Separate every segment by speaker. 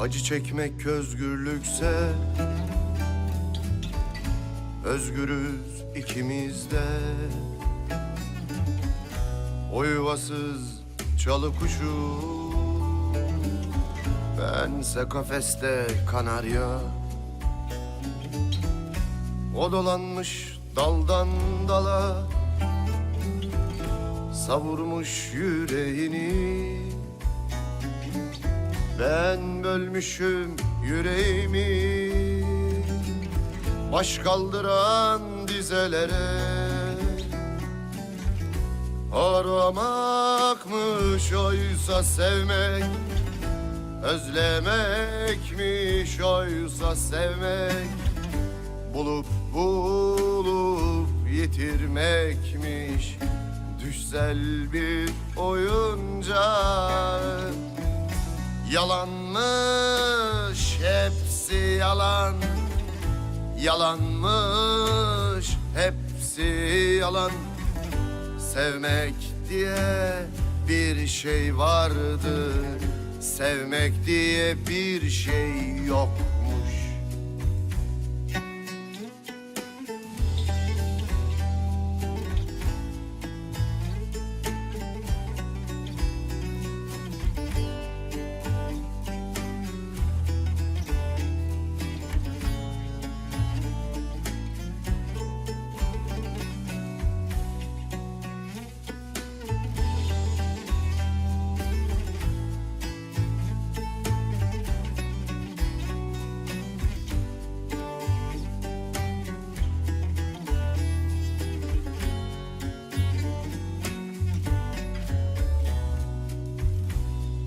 Speaker 1: Acı çekmek özgürlükse Özgürüz ikimiz de O yuvasız çalı kuşu Bense kafeste kanarya. O dolanmış daldan dala Savurmuş yüreğini Ben bölmüşüm yüreğimi Baş kaldıran dizelere. Aramakmış oysa sevmek Özlemekmiş oysa sevmek. Bulup bulup yitirmekmiş Düşsel bir oyuncak Yalanmış hepsi yalan. Yalanmış hepsi yalan. Sevmek diye bir şey vardı. Sevmek diye bir şey yokmuş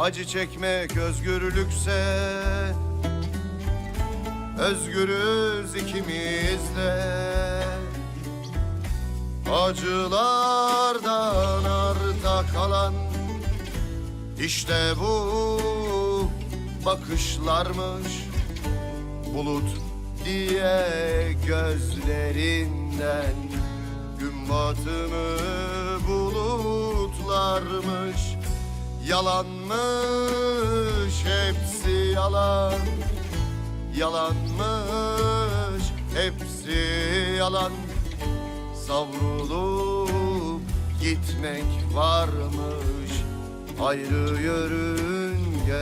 Speaker 1: Acı çekmek özgürlükse Özgürüz ikimiz de Acılardan arta kalan işte bu bakışlarmış Bulut diye gözlerinden. Gün batımı bulutlarmış Yalanmış hepsi yalan. Yalanmış hepsi yalan. Savrulup gitmek varmış. Ayrı yörüngeler